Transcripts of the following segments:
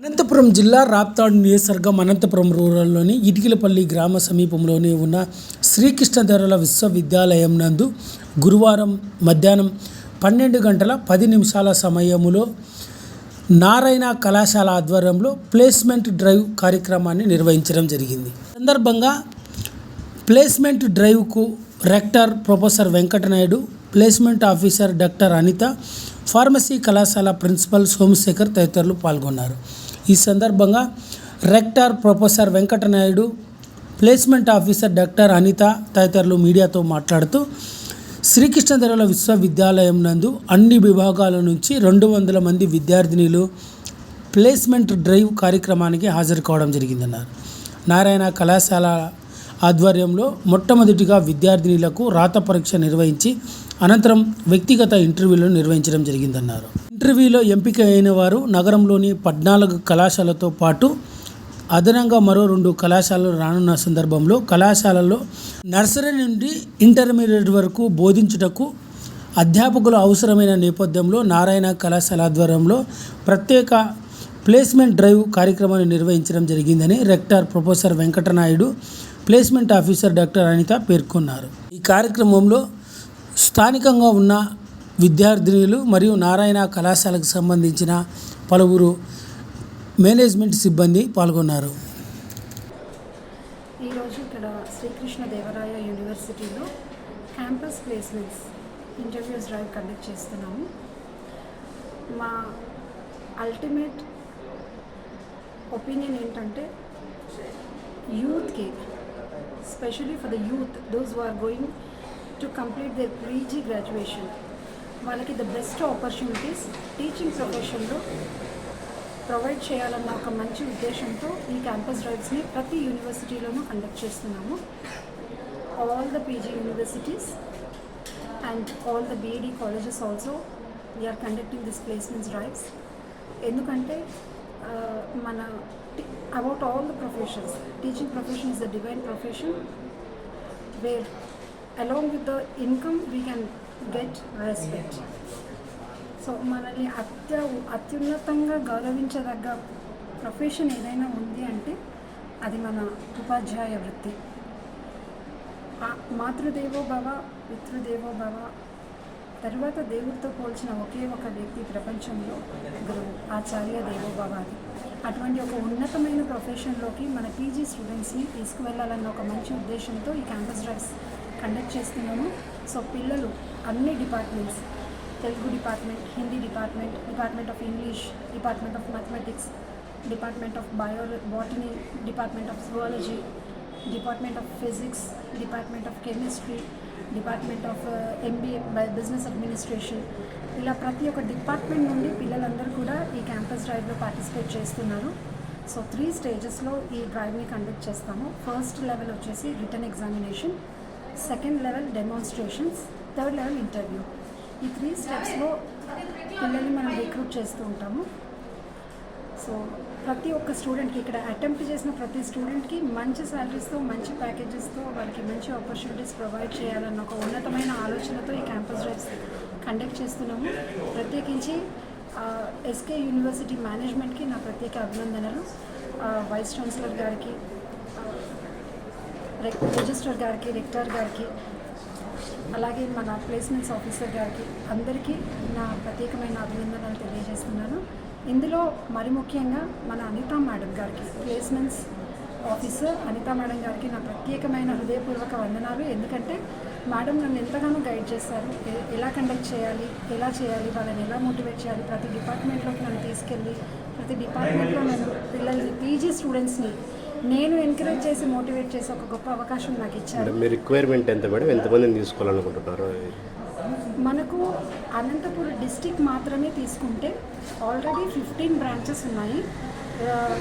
అనంతపురం జిల్లా రాప్తాడు నియోజకవర్గం అనంతపురం రూరల్లోని ఇటికిలపల్లి గ్రామ సమీపంలోనే ఉన్న శ్రీకృష్ణధరల విశ్వవిద్యాలయం నందు గురువారం మధ్యాహ్నం పన్నెండు గంటల పది నిమిషాల సమయములో నారాయణ కళాశాల ఆధ్వర్యంలో ప్లేస్మెంట్ డ్రైవ్ కార్యక్రమాన్ని నిర్వహించడం జరిగింది. సందర్భంగా placement డ్రైవ్కు rector professor Venkatanaidu placement officer doctor Anitha pharmacy కళాశాల ప్రిన్సిపల్ సోమశేఖర్ తదితరులు పాల్గొన్నారు. ఈ సందర్భంగా rector professor Venkatanaidu placement officer doctor Anitha తదితరులు మీడియాతో మాట్లాడుతూ శ్రీకృష్ణదేవరాయల విశ్వవిద్యాలయం నందు అన్ని విభాగాల నుంచి రెండు వందల మంది విద్యార్థినిలు ప్లేస్మెంట్ డ్రైవ్ కార్యక్రమానికి హాజరు కావడం జరిగిందన్నారు. నారాయణ కళాశాల ఆధ్వర్యంలో మొట్టమొదటిగా విద్యార్థినిలకు రాత పరీక్ష నిర్వహించి అనంతరం వ్యక్తిగత ఇంటర్వ్యూలను నిర్వహించడం జరిగిందన్నారు. ఇంటర్వ్యూలో ఎంపిక అయిన వారు నగరంలోని పద్నాలుగు కళాశాలతో పాటు అదనంగా మరో రెండు కళాశాలలు రానున్న సందర్భంలో కళాశాలలో నర్సరీ నుండి ఇంటర్మీడియట్ వరకు బోధించుటకు అధ్యాపకులు అవసరమైన నేపథ్యంలో నారాయణ కళాశాల ఆధ్వర్యంలో ప్రత్యేక ప్లేస్మెంట్ డ్రైవ్ కార్యక్రమాన్ని నిర్వహించడం జరిగిందని rector professor Venkatanaidu placement officer doctor Anitha పేర్కొన్నారు. ఈ కార్యక్రమంలో స్థానికంగా ఉన్న విద్యార్థినులు మరియు నారాయణ కళాశాలకు సంబంధించిన పలువురు మేనేజ్మెంట్ సిబ్బంది పాల్గొన్నారు. ఈరోజు ఇక్కడ శ్రీకృష్ణ దేవరాయ యూనివర్సిటీలో campus placements interviews drive conduct చేస్తున్నాము. మా అల్టిమేట్ ఒపీనియన్ ఏంటంటే యూత్కి specially for the youth those are going to complete their PG graduation వాళ్ళకి ద బెస్ట్ ఆపర్చునిటీస్ టీచింగ్ ప్రొఫెషన్లో ప్రొవైడ్ చేయాలన్న ఒక మంచి ఉద్దేశంతో ఈ క్యాంపస్ డ్రైవ్స్ని ప్రతి యూనివర్సిటీలోనూ కండక్ట్ చేస్తున్నాము. All the PG universities and all the BEd colleges also we are conducting this placements drives ఎందుకంటే మన about all the professions teaching profession is the divine profession where along with the income we can get respect so మనల్ని అత్య అత్యున్నతంగా గౌరవించదగ్గ profession ఏదైనా ఉంది అంటే అది మన ఉపాధ్యాయ వృత్తి. ఆ మాతృదేవో భవ పితృదేవో భవ తర్వాత దేవుడితో పోల్చిన ఒకే ఒక వ్యక్తి ప్రపంచంలో గురువు ఆచార్య దేవో భవ అటువంటి ఒక ఉన్నతమైన ప్రొఫెషన్లోకి మన పీజీ స్టూడెంట్స్ని తీసుకువెళ్ళాలన్న ఒక మంచి ఉద్దేశంతో ఈ క్యాంపస్ డ్రైవ్స్ కండక్ట్ చేస్తున్నాము. సో పిల్లలు అన్ని departments Telugu department Hindi department department of English department of mathematics department of bio botany department of zoology department of physics department of chemistry department of MBA business administration ఇలా ప్రతి ఒక్క department నుండి పిల్లలందరూ కూడా ఈ campus డ్రైవ్లో participate చేస్తున్నారు. So three స్టేజెస్లో ఈ డ్రైవ్ని కండక్ట్ చేస్తాము. ఫస్ట్ లెవెల్ వచ్చేసి written examination second level demonstrations third level interview ఈ త్రీ స్టెప్స్లో పిల్లల్ని మనం రిక్రూట్ చేస్తూ ఉంటాము. సో ప్రతి ఒక్క స్టూడెంట్కి ఇక్కడ అటెంప్ట్ చేసిన ప్రతి స్టూడెంట్కి మంచి శాలరీస్తో మంచి ప్యాకేజెస్తో వాళ్ళకి మంచి ఆపర్చునిటీస్ ప్రొవైడ్ చేయాలన్న ఒక ఉన్నతమైన ఆలోచనతో ఈ క్యాంపస్ డ్రైవ్స్ కండక్ట్ చేస్తున్నాము. ప్రత్యేకించి ఎస్కే యూనివర్సిటీ మేనేజ్మెంట్కి నా ప్రత్యేక అభినందనలు. వైస్ ఛాన్సలర్ గారికి రిజిస్టర్ గారికి రెక్టర్ గారికి అలాగే మన ప్లేస్మెంట్స్ ఆఫీసర్ గారికి అందరికీ నా ప్రత్యేకమైన అభినందనలు తెలియజేస్తున్నాను. ఇందులో మరి ముఖ్యంగా మన అనితా మేడం గారికి ప్లేస్మెంట్స్ ఆఫీసర్ అనితా మేడం గారికి నా ప్రత్యేకమైన హృదయపూర్వక వందనాలు. ఎందుకంటే మేడం నన్ను ఎంతగానో గైడ్ చేశారు. ఎలా కండక్ట్ చేయాలి ఎలా చేయాలి వాళ్ళని ఎలా మోటివేట్ చేయాలి ప్రతి డిపార్ట్మెంట్లోకి నన్ను తీసుకెళ్ళి ప్రతి డిపార్ట్మెంట్లో నన్ను పిల్లల్ని పీజీ స్టూడెంట్స్ని నేను ఎంకరేజ్ చేసి మోటివేట్ చేసే ఒక గొప్ప అవకాశం నాకు ఇచ్చారు. మీ రిక్వైర్మెంట్ ఎంత మేడం? ఎంతమందిని తీసుకోవాలనుకుంటున్నారు? మనకు అనంతపురం డిస్టిక్ మాత్రమే తీసుకుంటే ఆల్రెడీ ఫిఫ్టీన్ బ్రాంచెస్ ఉన్నాయి.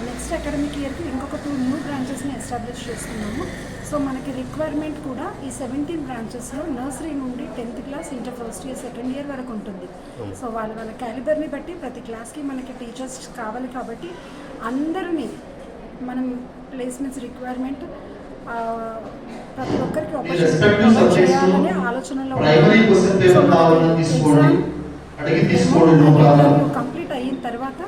నెక్స్ట్ అకాడమిక్ ఇయర్కి ఇంకొక టూ న్యూ బ్రాంచెస్ని ఎస్టాబ్లిష్ చేస్తున్నాము. సో మనకి రిక్వైర్మెంట్ కూడా ఈ సెవెంటీన్ బ్రాంచెస్లో నర్సరీ నుండి tenth class inter first year second year వరకు ఉంటుంది. సో వాళ్ళ వాళ్ళ క్యాలిబర్ని బట్టి ప్రతి క్లాస్కి మనకి టీచర్స్ కావాలి కాబట్టి అందరినీ మనం ప్లేస్మెంట్స్ రిక్వైర్మెంట్ ప్రతి ఒక్కరికి ఆపర్చునిటీ చేయాలనే ఆలోచనలో కంప్లీట్ అయిన తర్వాత